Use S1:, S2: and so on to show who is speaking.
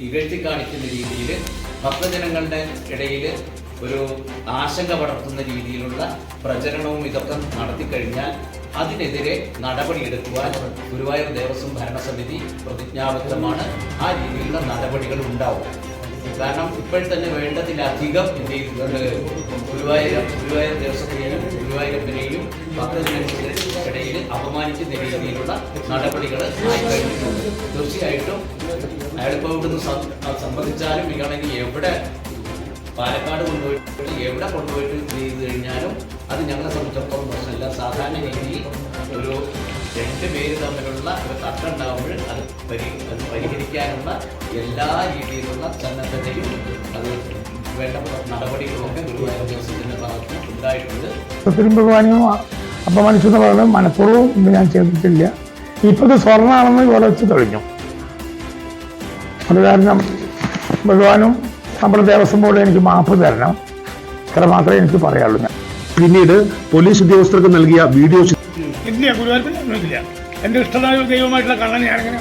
S1: ഇകഴ്ത്തി കാണിക്കുന്ന രീതിയിൽ ഭക്തജനങ്ങളുടെ ഇടയിൽ ഒരു ആശങ്ക പടർത്തുന്ന രീതിയിലുള്ള പ്രചരണവും ഇതൊക്കെ നടത്തിക്കഴിഞ്ഞാൽ അതിനെതിരെ നടപടിയെടുക്കുവാൻ ഗുരുവായൂർ ദേവസ്വം ഭരണസമിതി പ്രതിജ്ഞാബദ്ധമാണ്. ആ രീതിയിലുള്ള നടപടികൾ ഉണ്ടാവും. കാരണം ഇപ്പോൾ തന്നെ വേണ്ടതിലധികം എന്ത് ചെയ്തിട്ടുണ്ട് ഗുരുവായൂർ ഗുരുവായൂർ ദേവസ്വത്തിനെയും ഗുരുവായൂരപ്പനെയും ഇടയിൽ അപമാനിക്കുന്ന രീതിയിലുള്ള നടപടികൾ തീർച്ചയായിട്ടും അയാളിപ്പോൾ ഇവിടുന്ന് സംബന്ധിച്ചാലും ഇയാണെങ്കിൽ എവിടെ പാലക്കാട് കൊണ്ടുപോയിട്ട് എവിടെ കൊണ്ടുപോയിട്ട് ചെയ്ത് കഴിഞ്ഞാലും അത് ഞങ്ങളെ സംബന്ധിച്ചിടത്തോളം പ്രശ്നമില്ല. സാധാരണ രീതിയിൽ ഒരു രണ്ട് പേര് തമ്മിലുള്ള ഒരു തട്ടുണ്ടാകുമ്പോൾ അത് പരി അത് പരിഹരിക്കാനുള്ള എല്ലാ രീതിയിലുള്ള സന്നദ്ധതയും അത് വേണ്ട നടപടികളുമൊക്കെ ഗുരുവായൂർ ദേവസ്വത്തിന്റെ ഭാഗത്ത് ഉണ്ടായിട്ടുണ്ട്.
S2: ഭഗവാനെയും അപമാനിച്ചു എന്ന് പറയുന്നത് മനഃപൂർവം ഞാൻ ചെയ്തിട്ടില്ല. ഇപ്പത് സ്വർണമാണെന്ന് ഇവിടെ വെച്ച് തെളിഞ്ഞു. അത് കാരണം ഭഗവാനും നമ്മുടെ ദേവസ്വം ബോർഡ് എനിക്ക് മാപ്പ് തരണം. ഇത്ര മാത്രമേ എനിക്ക് പറയാനുള്ളൂ ഞാൻ.
S3: പിന്നീട് പോലീസ് ഉദ്യോഗസ്ഥർക്ക് നൽകിയ വീഡിയോ
S2: ഇല്ല ഗുരുവായൂരപ്പില്ല എന്റെ ഇഷ്ടമായ ദൈവമായിട്ടുള്ള കണ്ണനെ ഞാനിങ്ങനെ